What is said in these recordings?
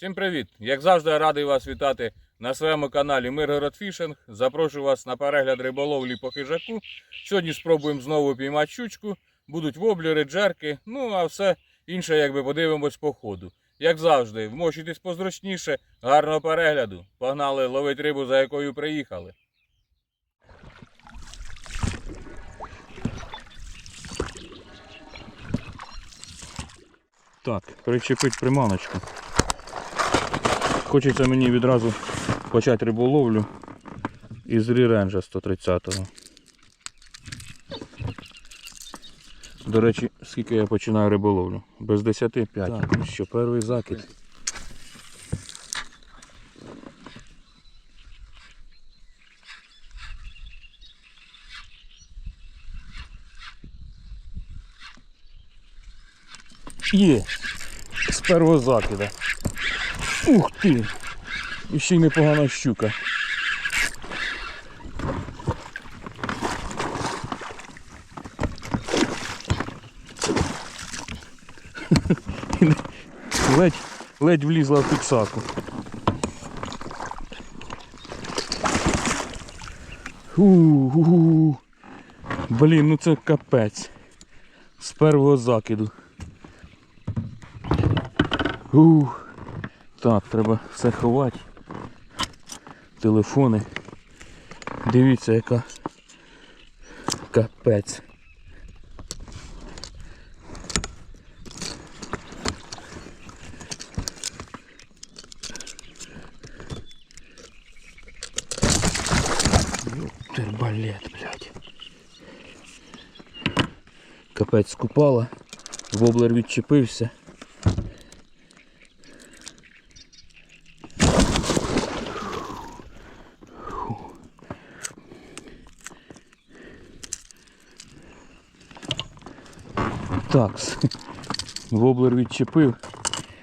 Всім привіт! Як завжди, радий вас вітати на своєму каналі Миргород Фішинг. Запрошую вас на перегляд риболовлі по хижаку. Сьогодні спробуємо знову піймати щучку. Будуть воблери, джерки, ну а все інше, якби подивимось по ходу. Як завжди, вмощуйтесь позручніше, гарного перегляду. Погнали ловить рибу, за якою приїхали. Так, причепить приманочку. Хочеться мені відразу почати риболовлю із ріренжа 130-го. До речі, скільки я починаю риболовлю? Без 10 5. Так, ну що, перший закид. Є! З першого закида. Ух ти! І ще й непогана щука. ледь, ледь влізла в фіксаку. У-у-у. Блін, ну це капець. З першого закиду. Ух. Так, треба все ховати. Телефони. Дивіться, яка капець. Тербалет, блядь. Капець скупала. Воблер відчепився. Так, воблер відчепив,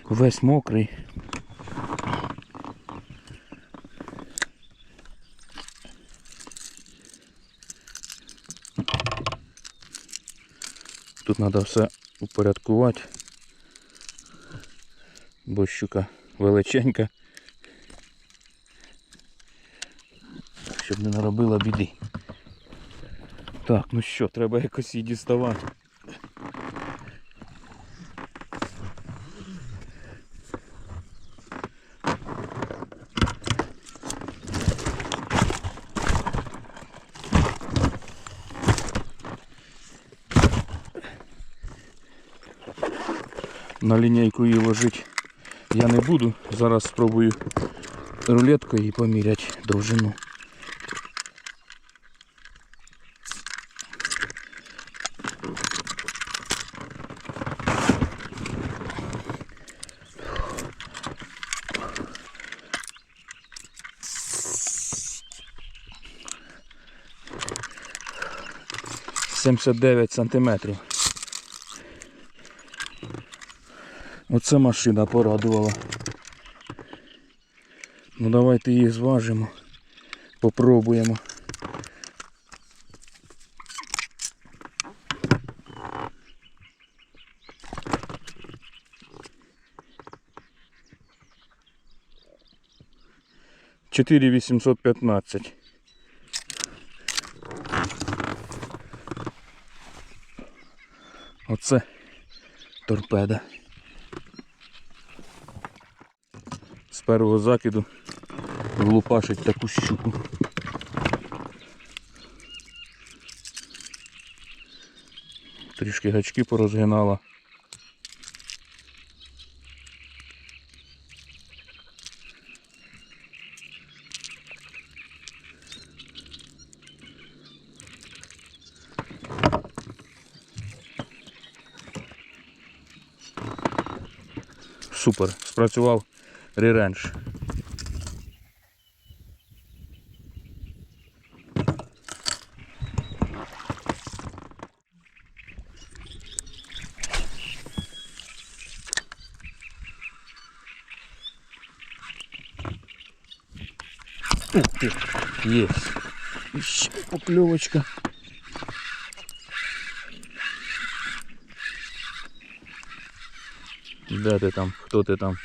весь мокрий. Тут треба все упорядкувати, бо щука величенька, щоб не наробила біди. Так, ну що, треба якось її діставати. На лінійку її ложити я не буду. Зараз спробую рулеткою поміряти довжину. Семдесят дев'ять сантиметрів. Оце машина порадувала. Ну давайте її зважимо. Попробуємо. Чотири вісімсот п'ятнадцять. Оце торпеда. Першого закиду влупашить таку щуку. Трішки гачки порозгинала. Супер, спрацював реренж. Ух ты, есть. Еще поклевочка. Де ти там? Хто ти там?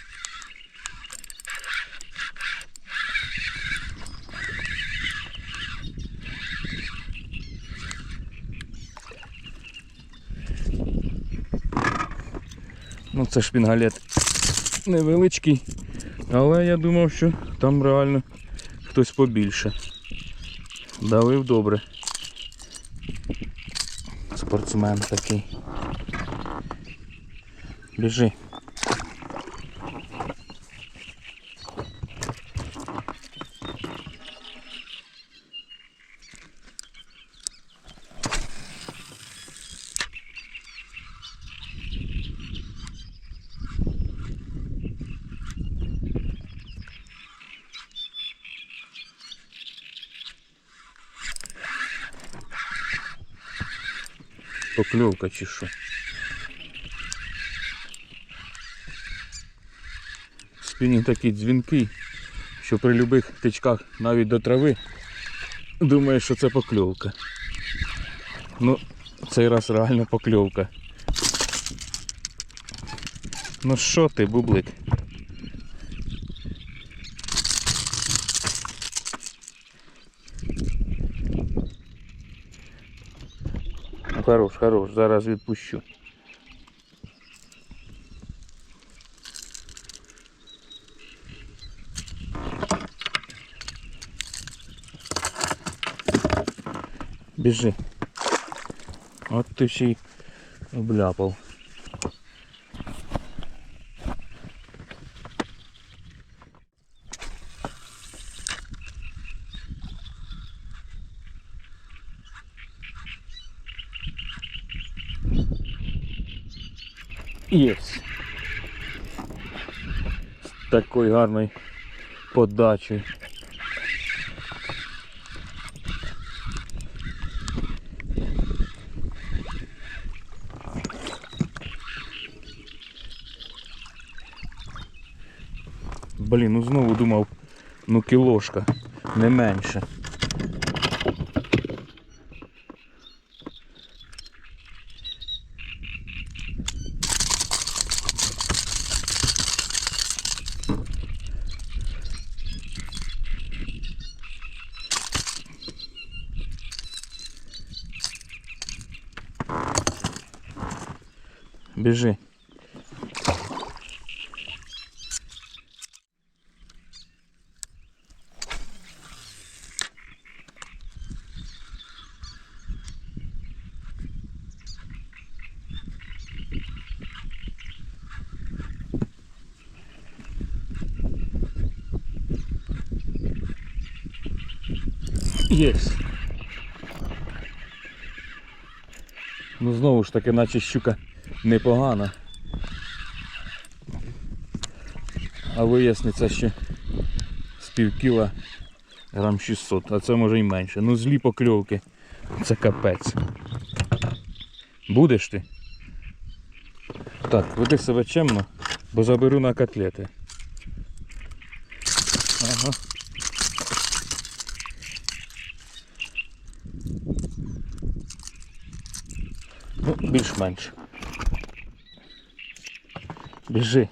Це шпінгалет невеличкий, але я думав, що там реально хтось побільше. Давив добре. Спортсмен такий. Біжи. Покльовка чи що? Спінінг такий дзвінкий, що при любих тичках навіть до трави думає, що це покльовка. Ну, цей раз реально покльовка. Ну що ти, бублик? Хорош, хорош, зараз відпущу. Біжи. От ти ще й обляпав. Єс. З такою гарною подачею. Блін, ну знову думав, ну кілошка, не менше. Біжи. Єс. Ну знову ж таки, наче щука непогана. А виясниться ще з пів кіла грам 600, а це може й менше. Ну злі покльовки. Це капець. Будеш ти? Так, веди себе чемно, бо заберу на котлети. Ага. Ну, більш-менш. Біжи.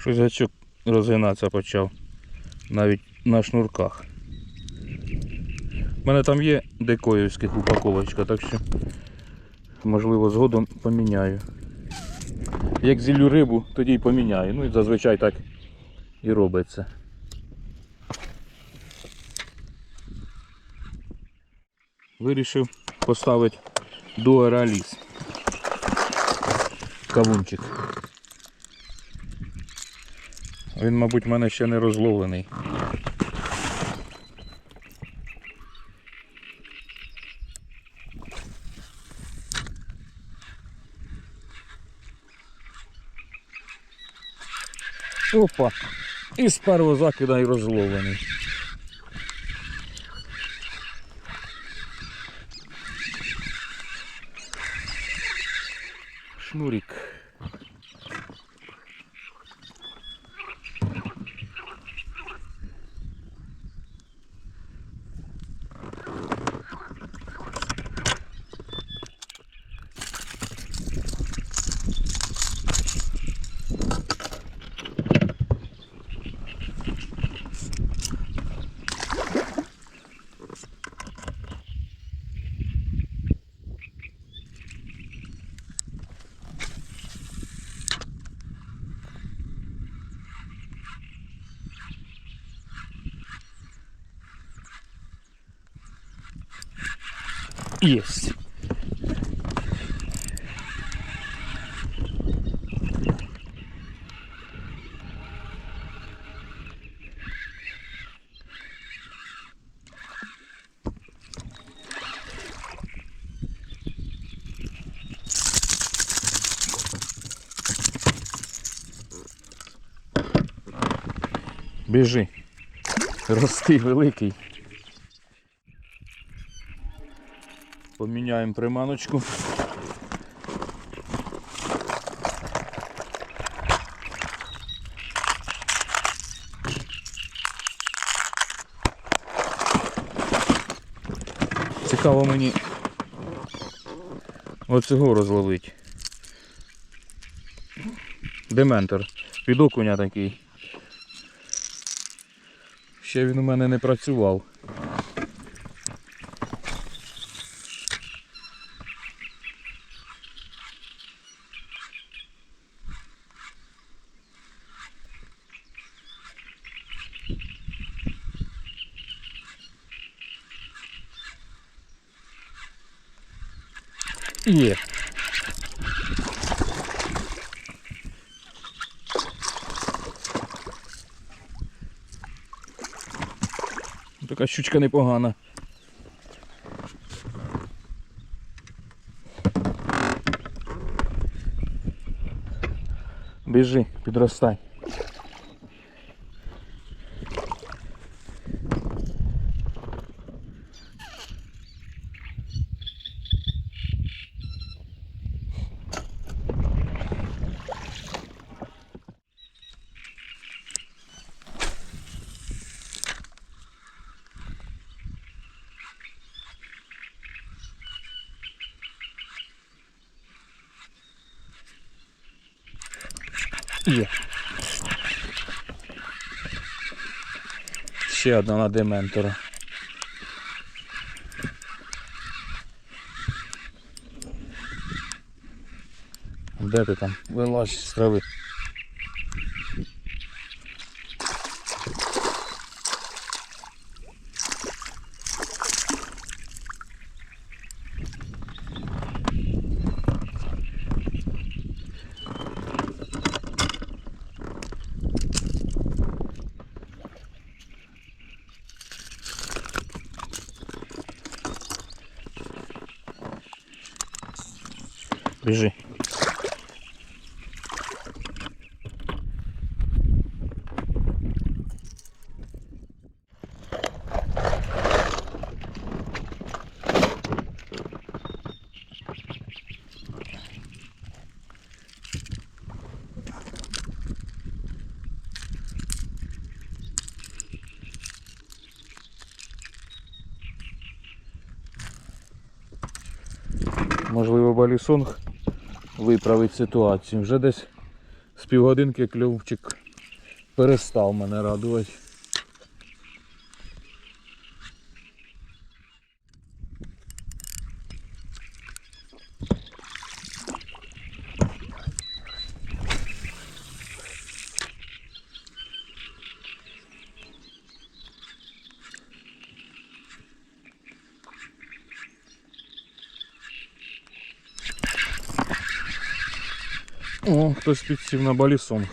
Щось гачок розгинатися почав. Навіть на шнурках. У мене там є декоївських упаковочка, так що можливо згодом поміняю. Як зіллю рибу, тоді й поміняю. Ну і зазвичай так і робиться. Вирішив поставити дуараліз. Кавунчик. Він, мабуть, в мене ще не розловлений. Опа! І з першого закида і розловлений. Есть. Біжи. Рости великий. Поміняємо приманочку. Цікаво мені оцього розловить. Дементор. Під окуня такий. Ще він у мене не працював. Є. Така щучка непогана. Біжи, підростай. Є. Ще одна на дементора. Де ти там? Вилазь з трави. Біжи. Можливо, балісонг виправить ситуацію. Вже десь з півгодинки кльовчик перестав мене радувати. Хтось підсів на балісон.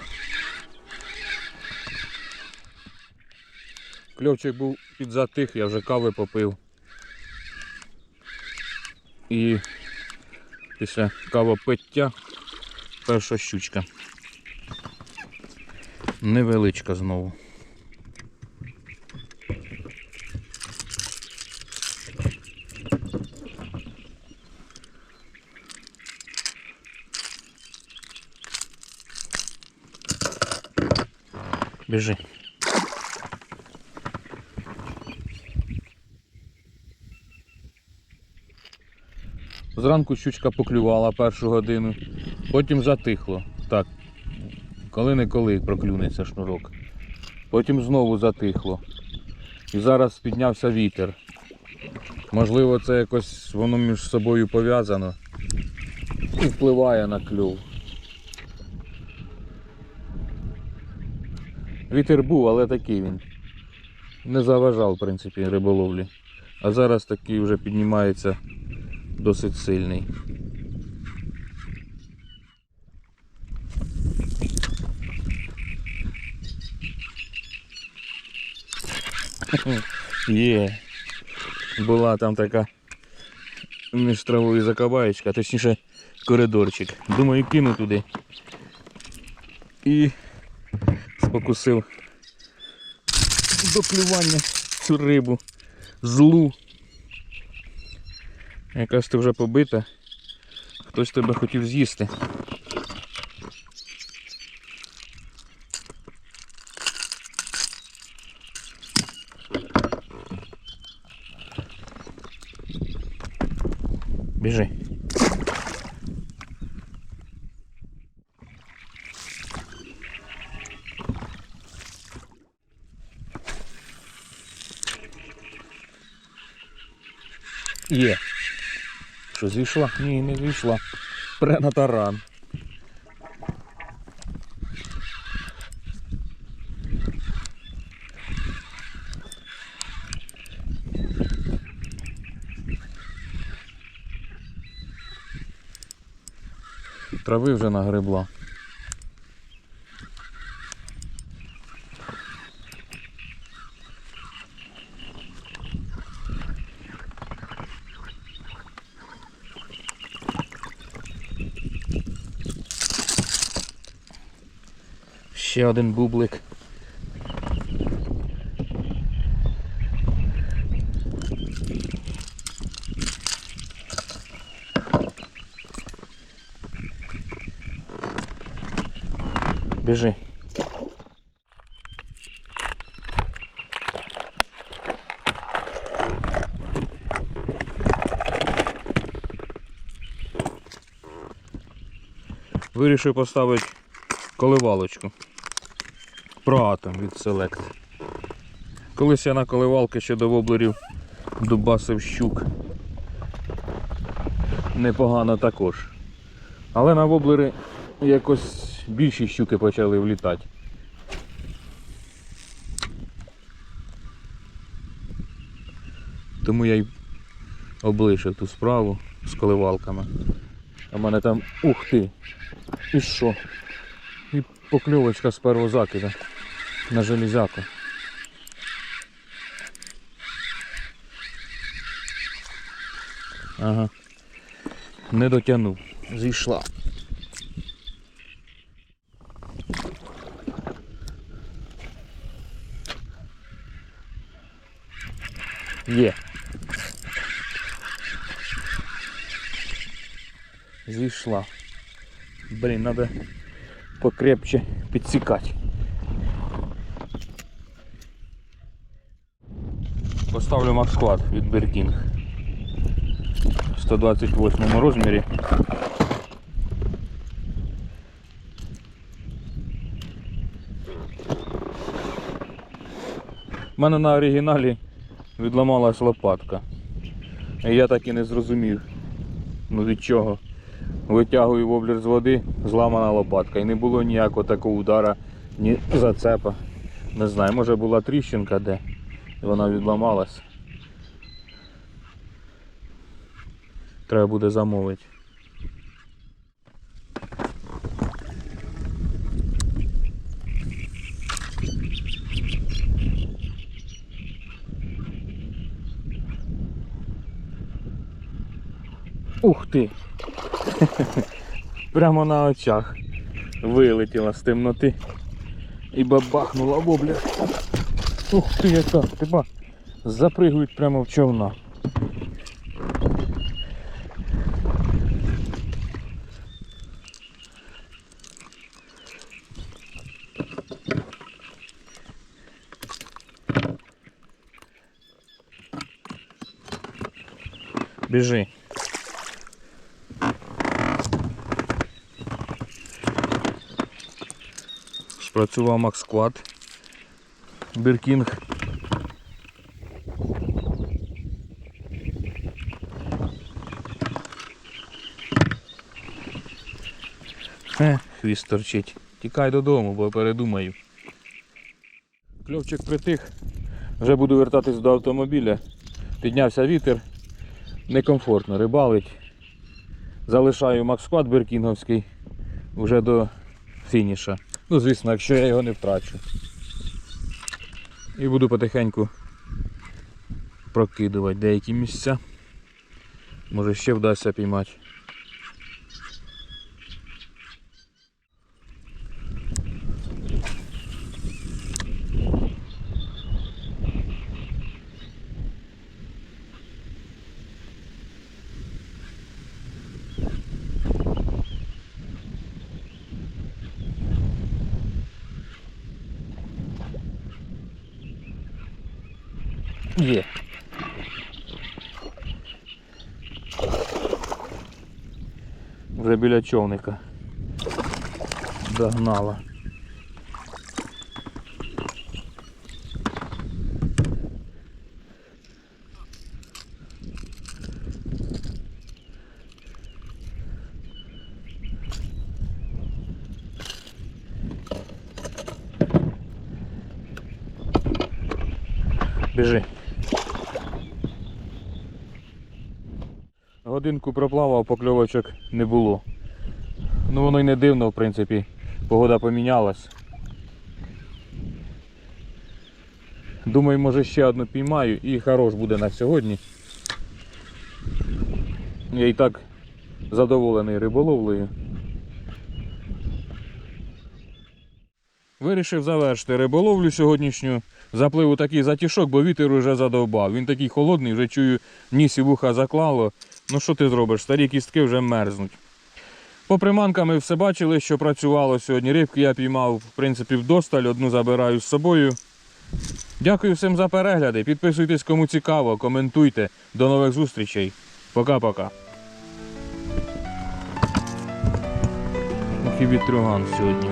Кльовчик був підзатих, я вже кави попив. І після кавопиття перша щучка. Невеличка знову. Біжи. Зранку щучка поклювала першу годину, потім затихло. Так, коли-неколи проклюнеться шнурок. Потім знову затихло. І зараз піднявся вітер. Можливо, це якось воно між собою пов'язано і впливає на клюв. Вітер був, але такий він. Не заважав, в принципі, риболовлі. А зараз такий вже піднімається досить сильний. Є. Була там така між травою закабаєчка, точніше коридорчик. Думаю, кину туди. І спокусив до клювання цю рибу злу. Якась ти вже побита. Хтось тебе хотів з'їсти. Біжи. Є. Що зійшла? Ні, не зійшла. Пре на таран. Трави вже нагребла. Ще один бублик. Біжи. Вирішив поставити коливалочку. Проатом від Select. Колись я на коливалки ще до воблерів дубасив щук. Непогано також. Але на воблери якось більші щуки почали влітати. Тому я й облишив ту справу з коливалками. А в мене там, ух ти! І що? І покльовочка з першого закида на железяку. Ага. Не дотягнув. Зійшла. Є. Зійшла. Блін, надо покрепче підсікати. Поставлю Максклад від Беркінг. В 128 розмірі. У мене на оригіналі відламалась лопатка. І я так і не зрозумів. Ну від чого? Витягую воблер з води, зламана лопатка. І не було ніякого такого удара, ні зацепа. Не знаю, може була тріщинка де. І вона відламалась. Треба буде замовити. Ух ти! Прямо на очах вилетіла з темноти і бабахнула вобля. Ух ти яка, ти ба, запригують прямо в човна. Біжи. Спрацював Максквад. Біркінг. Е, хвіст торчить. Тікай додому, бо передумаю. Кльовчик притих. Вже буду вертатись до автомобіля. Піднявся вітер. Некомфортно рибалить. Залишаю Максквад Біркінговський вже до фініша. Ну, звісно, якщо я його не втрачу. І буду потихеньку прокидувати деякі місця. Може ще вдасться піймати. Є. Вже біля човника. Догнала. Біжи. Годинку проплавав, покльовочок не було. Ну воно й не дивно, в принципі. Погода помінялась. Думаю, може ще одну піймаю і хорош буде на сьогодні. Я і так задоволений риболовлею. Вирішив завершити риболовлю сьогоднішню. Заплив у такий затішок, бо вітер уже задовбав. Він такий холодний, вже чую, ніс і вуха заклало. Ну що ти зробиш? Старі кістки вже мерзнуть. По приманкам ми все бачили, що працювало сьогодні. Рибки я піймав в принципі, вдосталь, одну забираю з собою. Дякую всім за перегляди. Підписуйтесь, кому цікаво, коментуйте. До нових зустрічей. Пока-пока. Ну, Хібітруган сьогодні.